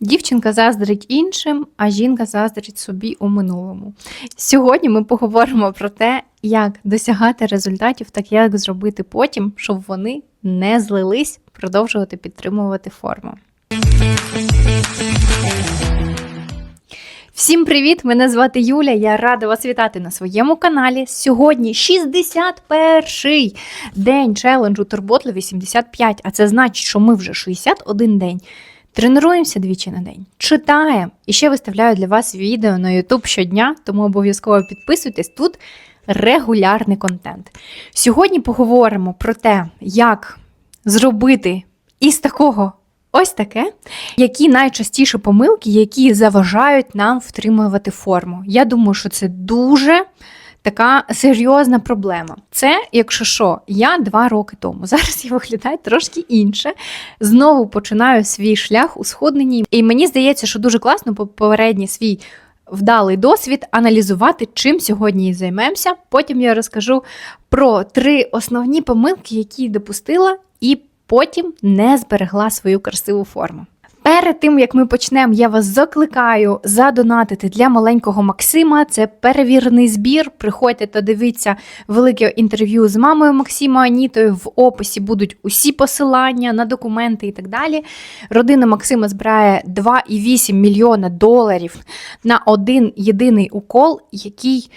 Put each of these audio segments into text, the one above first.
Дівчинка заздрить іншим, а жінка заздрить собі у минулому. Сьогодні ми поговоримо про те, як досягати результатів, так як зробити потім, щоб вони не злились, продовжувати підтримувати форму. Всім привіт! Мене звати Юля. Я рада вас вітати на своєму каналі. Сьогодні 61-й день челенджу Турботли 85, а це значить, що ми вже 61 день. Тренуємося двічі на день, читаємо і ще виставляю для вас відео на YouTube щодня, тому обов'язково підписуйтесь тут регулярний контент. Сьогодні поговоримо про те, як зробити із такого ось таке, які найчастіші помилки, які заважають нам втримувати форму. Я думаю, що це дуже така серйозна проблема. Це, якщо що, я два роки тому. Зараз я виглядаю трошки інше. Знову починаю свій шлях у сходненні. І мені здається, що дуже класно попередній свій. Вдалий досвід аналізувати, чим сьогодні і займемося. Потім я розкажу про три основні помилки, які допустила, і потім не зберегла свою красиву форму. Перед тим як ми почнемо, я вас закликаю задонатити для маленького Максима. Це перевірений збір. Приходьте та дивіться велике інтерв'ю з мамою Максима Анітою. В описі будуть усі посилання на документи і так далі. Родина Максима збирає 2,8 мільйона доларів на один єдиний укол, який.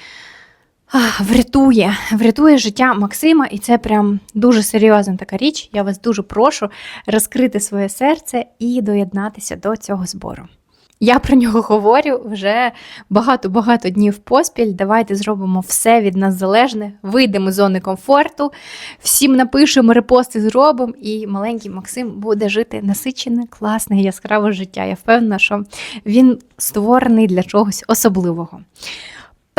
Врятує, врятує життя Максима, і це прям дуже серйозна така річ. Я вас дуже прошу розкрити своє серце і доєднатися до цього збору. Я про нього говорю вже багато-багато днів поспіль. Давайте зробимо все від нас залежне, вийдемо з зони комфорту, всім напишемо, репости зробимо, і маленький Максим буде жити насичене, класне, яскраве життя. Я впевнена, що він створений для чогось особливого.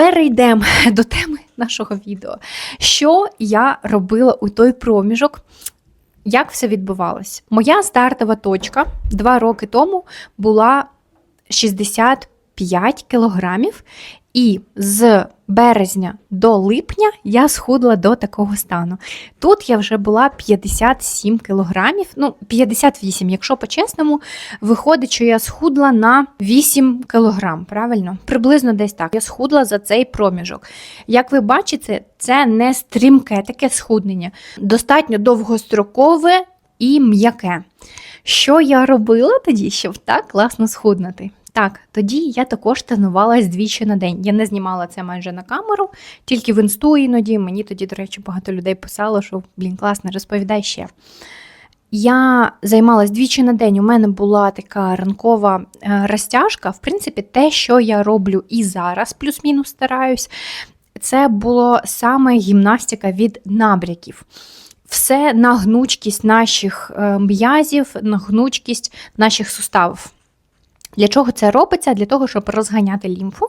Перейдемо до теми нашого відео. Що я робила у той проміжок? Як все відбувалось? Моя стартова точка два роки тому була 65 кілограмів, і з березня до липня я схудла до такого стану. Тут я вже була 57 кілограмів, ну 58, якщо по-чесному, виходить, що я схудла на 8 кілограм, правильно? Приблизно десь так. Я схудла за цей проміжок. Як ви бачите, це не стрімке таке схуднення, достатньо довгострокове і м'яке. Що я робила тоді, щоб так класно схуднути? Так, тоді я також тренувалась двічі на день. Я не знімала це майже на камеру, тільки в інсту іноді. Мені тоді, до речі, багато людей писало, що блін, класно, розповідай ще. Я займалась двічі на день. У мене була така ранкова е, розтяжка. В принципі, те, що я роблю і зараз, плюс-мінус стараюсь, це було саме гімнастика від набряків. Все на гнучкість наших е, м'язів, на гнучкість наших суставів. Для чого це робиться? Для того, щоб розганяти лімфу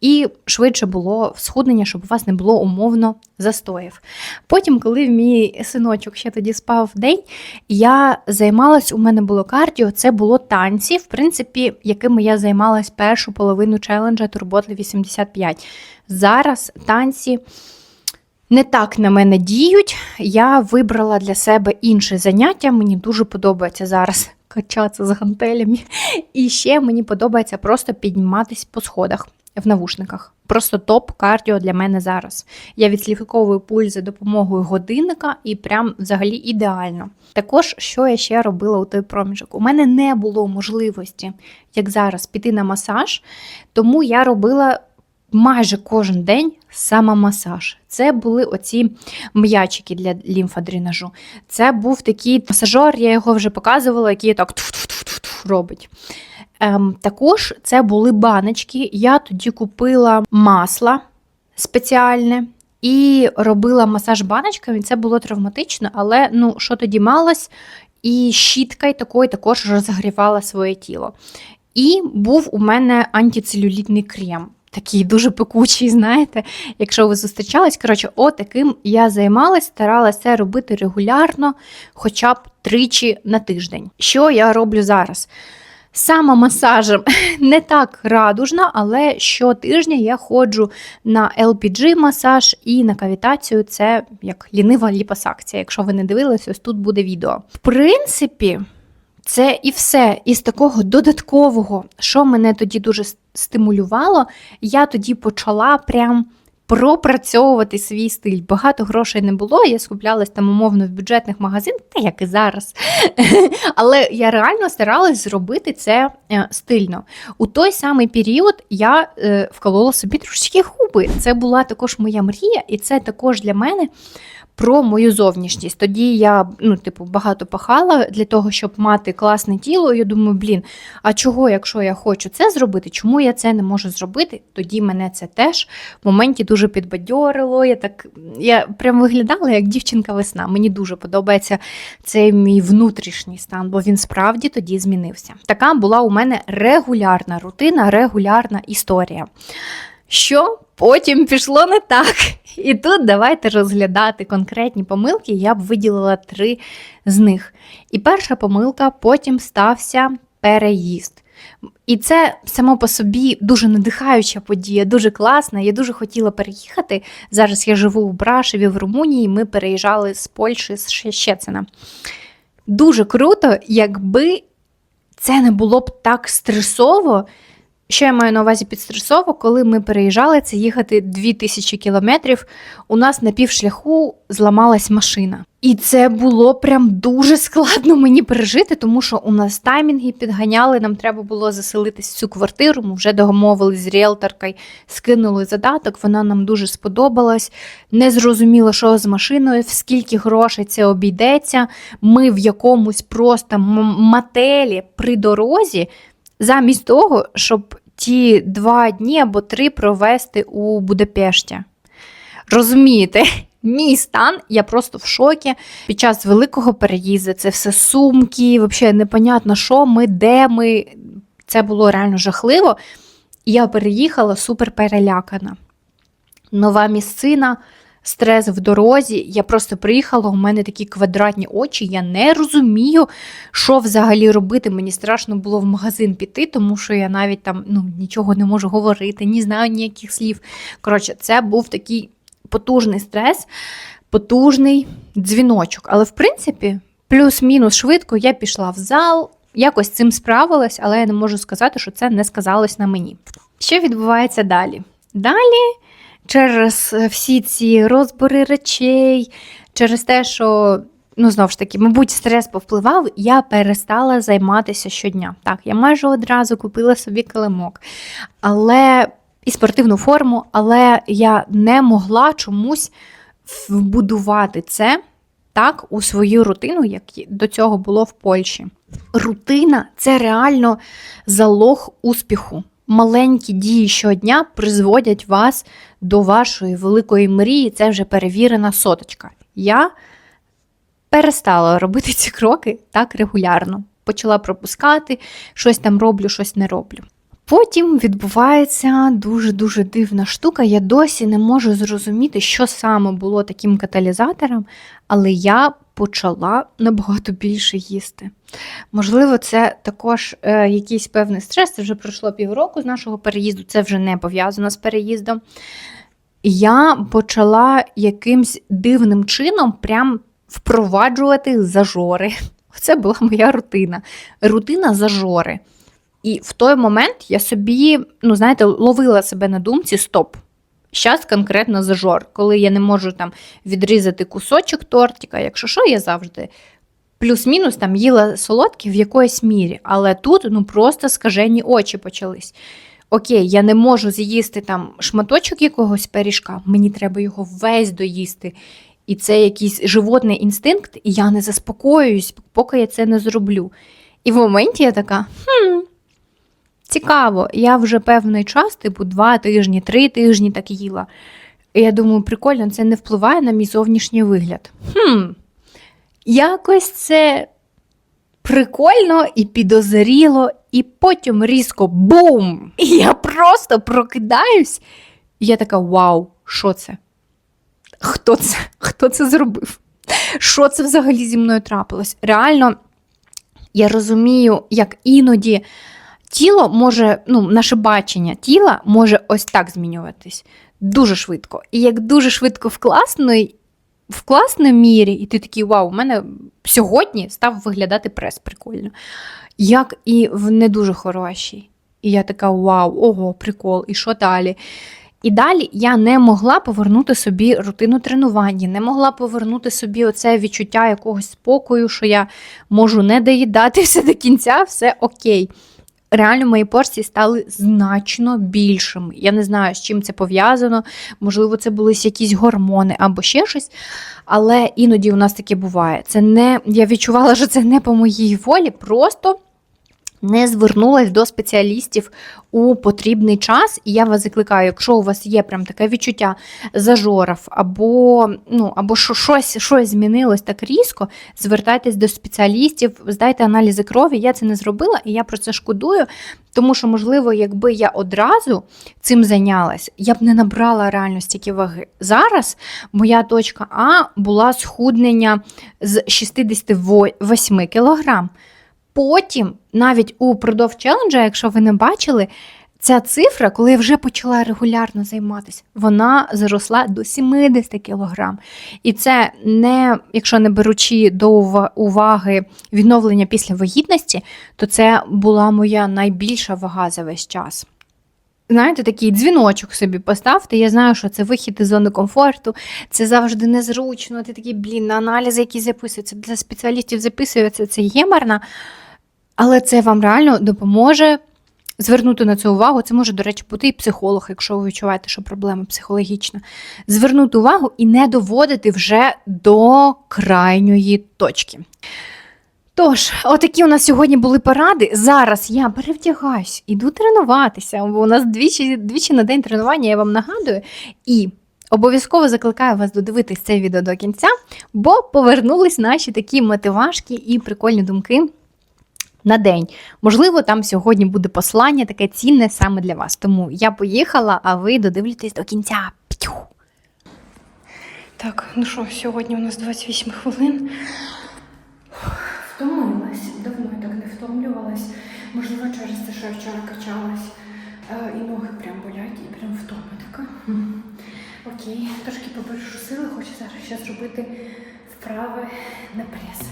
і швидше було схуднення, щоб у вас не було умовно застоїв. Потім, коли мій синочок ще тоді спав день, я займалась, у мене було кардіо, це було танці, в принципі, якими я займалась першу половину челенджа Турботли 85. Зараз танці. Не так на мене діють. Я вибрала для себе інше заняття. Мені дуже подобається зараз качатися з гантелями. І ще мені подобається просто підніматись по сходах в навушниках. Просто топ кардіо для мене зараз. Я відслідковую пульс за допомогою годинника і прям взагалі ідеально. Також, що я ще робила у той проміжок? У мене не було можливості, як зараз, піти на масаж, тому я робила майже кожен день самомасаж. Це були оці м'ячики для лімфодренажу. Це був такий масажер, я його вже показувала, який так робить. Ем, Також це були баночки. Я тоді купила масло спеціальне. І робила масаж баночками, це було травматично, але ну, що тоді малось, і щіткою такою також розгрівала своє тіло. І був у мене антицелюлітний крем такий дуже пекучий, знаєте, якщо ви зустрічались, коротше, отаким я займалась, старалася робити регулярно, хоча б тричі на тиждень. Що я роблю зараз? Самомасажем не так радужно, але щотижня я ходжу на LPG-масаж і на кавітацію це як лінива ліпосакція. Якщо ви не дивились, ось тут буде відео. В принципі, Це і все. Із такого додаткового, що мене тоді дуже стимулювало, я тоді почала прям пропрацьовувати свій стиль. Багато грошей не було. Я скуплялась там умовно в бюджетних магазинах, та як і зараз. Але я реально старалась зробити це е, стильно. У той самий період я е, вколола собі трошечки губи. Це була також моя мрія, і це також для мене про мою зовнішність. Тоді я ну, типу, багато пахала для того, щоб мати класне тіло. Я думаю, блін, а чого, якщо я хочу це зробити, чому я це не можу зробити? Тоді мене це теж в моменті дуже підбадьорило. Я так я прям виглядала як дівчинка весна. Мені дуже подобається цей мій внутрішній стан, бо він справді тоді змінився. Така була у мене регулярна рутина, регулярна історія. Що потім пішло не так. І тут давайте розглядати конкретні помилки. Я б виділила три з них. І перша помилка потім стався переїзд. І це само по собі дуже надихаюча подія, дуже класна. Я дуже хотіла переїхати. Зараз я живу в Брашеві в Румунії. Ми переїжджали з Польщі з Щецина. Дуже круто, якби це не було б так стресово. Що я маю на увазі під стресово, коли ми переїжджали, це їхати 2000 кілометрів, у нас на півшляху зламалась машина. І це було прям дуже складно мені пережити, тому що у нас таймінги підганяли, нам треба було заселитись в цю квартиру. Ми вже домовились з ріелторкою, скинули задаток, вона нам дуже сподобалась. Не зрозуміло, що з машиною, в скільки грошей це обійдеться. Ми в якомусь просто мотелі при дорозі замість того, щоб ті два дні або три провести у Будапешті. Розумієте, мій стан, я просто в шокі. Під час великого переїзду це все сумки, взагалі непонятно, що ми, де ми. Це було реально жахливо. І я переїхала супер перелякана. Нова місцина, стрес в дорозі. Я просто приїхала, у мене такі квадратні очі, я не розумію, що взагалі робити. Мені страшно було в магазин піти, тому що я навіть там ну, нічого не можу говорити, не знаю ніяких слів. Коротше, це був такий потужний стрес, потужний дзвіночок. Але в принципі, плюс-мінус швидко я пішла в зал, якось цим справилась, але я не можу сказати, що це не сказалось на мені. Що відбувається далі? Далі, через всі ці розбори речей, через те, що. Ну, знову ж таки, мабуть, стрес повпливав, я перестала займатися щодня. Так, я майже одразу купила собі килимок, але і спортивну форму, але я не могла чомусь вбудувати це так у свою рутину, як до цього було в Польщі. Рутина це реально залог успіху. Маленькі дії щодня призводять вас до вашої великої мрії. Це вже перевірена соточка. Я перестала робити ці кроки так регулярно. Почала пропускати, щось там роблю, щось не роблю. Потім відбувається дуже-дуже дивна штука. Я досі не можу зрозуміти, що саме було таким каталізатором, але я почала набагато більше їсти. Можливо, це також е, якийсь певний стрес. Це вже пройшло півроку з нашого переїзду, це вже не пов'язано з переїздом. Я почала якимсь дивним чином прям впроваджувати зажори. Це була моя рутина. Рутина зажори. І в той момент я собі, ну, знаєте, ловила себе на думці стоп. Зараз конкретно зажор, коли я не можу там відрізати кусочок тортика, якщо що, я завжди плюс-мінус там їла солодкі в якоїсь мірі. Але тут ну просто скажені очі почались. Окей, я не можу з'їсти там шматочок якогось пиріжка, мені треба його весь доїсти. І це якийсь животний інстинкт, і я не заспокоююсь, поки я це не зроблю. І в моменті я така, хм, цікаво, я вже певний час, типу, два тижні, три тижні так їла. І я думаю, прикольно, це не впливає на мій зовнішній вигляд. Хм, якось це прикольно і підозріло, і потім різко бум! І я просто прокидаюсь. І я така: вау, що це? Хто це? Хто це зробив? Що це взагалі зі мною трапилось? Реально, я розумію, як іноді тіло може, ну, наше бачення тіла може ось так змінюватись дуже швидко. І як дуже швидко в класний, в класній мірі, і ти такий, вау, у мене сьогодні став виглядати прес прикольно. Як і в не дуже хорошій. І я така: вау, ого, прикол, і що далі? І далі я не могла повернути собі рутину тренування, не могла повернути собі оце відчуття якогось спокою, що я можу не доїдати все до кінця, все окей. Реально, мої порції стали значно більшими. Я не знаю, з чим це пов'язано. Можливо, це були якісь гормони або ще щось. Але іноді у нас таке буває. Це не я відчувала, що це не по моїй волі, просто не звернулась до спеціалістів у потрібний час. І я вас закликаю, якщо у вас є прям таке відчуття зажоров, або ну, або що щось, щось змінилось так різко, звертайтесь до спеціалістів, здайте аналізи крові. Я це не зробила, і я про це шкодую. Тому що, можливо, якби я одразу цим зайнялась, я б не набрала реально стільки ваги. Зараз моя точка А була схуднення з 68 кілограм. Потім, навіть упродовж челенджа, якщо ви не бачили, ця цифра, коли я вже почала регулярно займатися, вона зросла до 70 кг. І це не, якщо не беручи до уваги відновлення після вагітності, то це була моя найбільша вага за весь час. Знаєте, такий дзвіночок собі поставте. Я знаю, що це вихід із зони комфорту, це завжди незручно. Ти такий, блін, на аналізи, які записуються, для спеціалістів записуються, це геморно. Але це вам реально допоможе звернути на це увагу. Це може, до речі, бути і психолог, якщо ви відчуваєте, що проблема психологічна. Звернути увагу і не доводити вже до крайньої точки. Тож, отакі у нас сьогодні були поради. Зараз я перевдягаюсь, іду тренуватися, бо у нас двічі, двічі на день тренування, я вам нагадую. І обов'язково закликаю вас додивитись це відео до кінця, бо повернулись наші такі мотивашки і прикольні думки на день. Можливо, там сьогодні буде послання таке цінне саме для вас. Тому я поїхала, а ви додивлюйтесь до кінця. П'ю. Так, ну що, сьогодні у нас 28 хвилин. Втомилась, давно я так не втомлювалась. Можливо, через те, що я вчора качалась. Е, і ноги прям болять, і прям втома така. Окей, трошки побережу сили, хочу зараз ще зробити вправи на прес.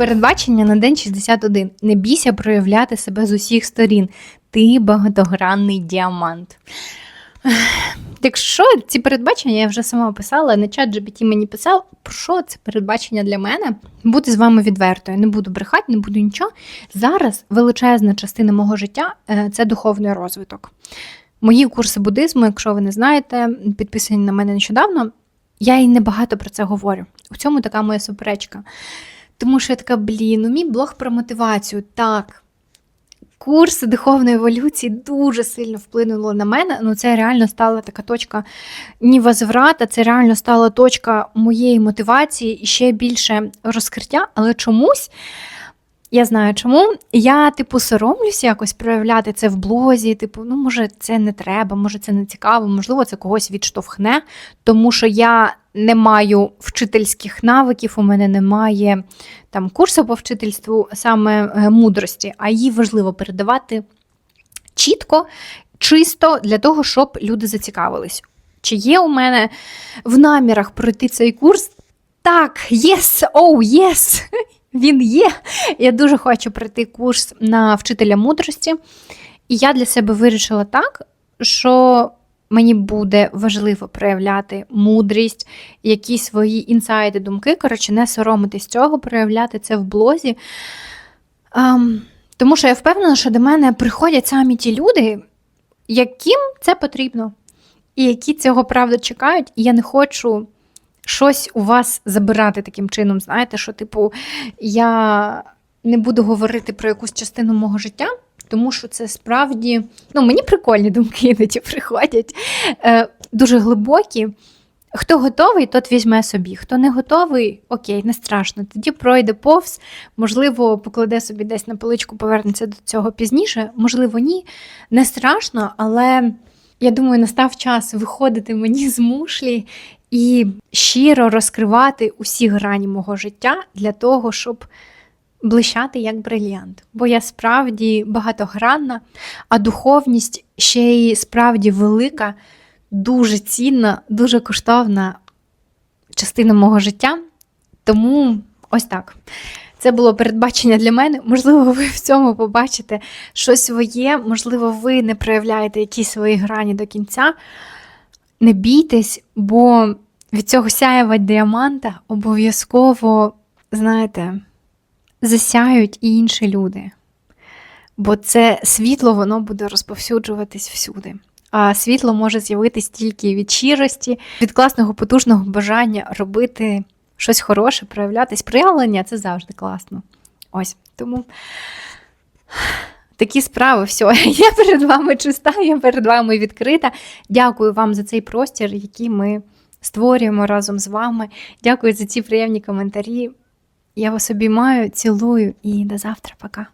Передбачення на день 61. Не бійся проявляти себе з усіх сторін. Ти багатогранний діамант. Якщо ці передбачення я вже сама писала, на чат GPT мені писав, про що це передбачення для мене? Бути з вами відвертою. Не буду брехати, не буду нічого. Зараз величезна частина мого життя е, це духовний розвиток. Мої курси буддизму, якщо ви не знаєте, підписані на мене нещодавно, я і небагато про це говорю. У цьому така моя суперечка. Тому що я така, блін, ну мій блог про мотивацію. Так. Курси духовної еволюції дуже сильно вплинули на мене. Ну, це реально стала така точка ні возврата, це реально стала точка моєї мотивації і ще більше розкриття, але чомусь. Я знаю чому. Я, типу, соромлюся якось проявляти це в блозі. Типу, ну, може, це не треба, може, це не цікаво, можливо, це когось відштовхне, тому що я не маю вчительських навиків, у мене немає там курсу по вчительству саме е, мудрості, а її важливо передавати чітко, чисто для того, щоб люди зацікавились. Чи є у мене в намірах пройти цей курс? Так, єс, оу, єс! Він є. Я дуже хочу пройти курс на вчителя мудрості. І я для себе вирішила так, що мені буде важливо проявляти мудрість, якісь свої інсайди, думки. Коротше, не соромитись цього, проявляти це в блозі. Ем, тому що я впевнена, що до мене приходять самі ті люди, яким це потрібно, і які цього правда чекають, і я не хочу щось у вас забирати таким чином. Знаєте, що, типу, я не буду говорити про якусь частину мого життя, тому що це справді ну, мені прикольні думки іноді приходять, е, дуже глибокі. Хто готовий, тот візьме собі. Хто не готовий, окей, не страшно. Тоді пройде повз, можливо, покладе собі десь на поличку, повернеться до цього пізніше. Можливо, ні. Не страшно, але я думаю, настав час виходити мені з мушлі і щиро розкривати усі грані мого життя для того, щоб блищати як брильянт. Бо я справді багатогранна, а духовність ще й справді велика, дуже цінна, дуже коштовна частина мого життя. Тому ось так. Це було передбачення для мене. Можливо, ви в цьому побачите щось своє, можливо, ви не проявляєте якісь свої грані до кінця. Не бійтесь, бо від цього сяєва діаманта обов'язково, знаєте, засяють і інші люди. Бо це світло, воно буде розповсюджуватись всюди. А світло може з'явитись тільки від щирості, від класного потужного бажання робити щось хороше, проявлятись. Проявлення це завжди класно. Ось тому такі справи. Все, я перед вами чиста, я перед вами відкрита. Дякую вам за цей простір, який ми створюємо разом з вами. Дякую за ці приємні коментарі. Я вас обіймаю, цілую і до завтра. Пока.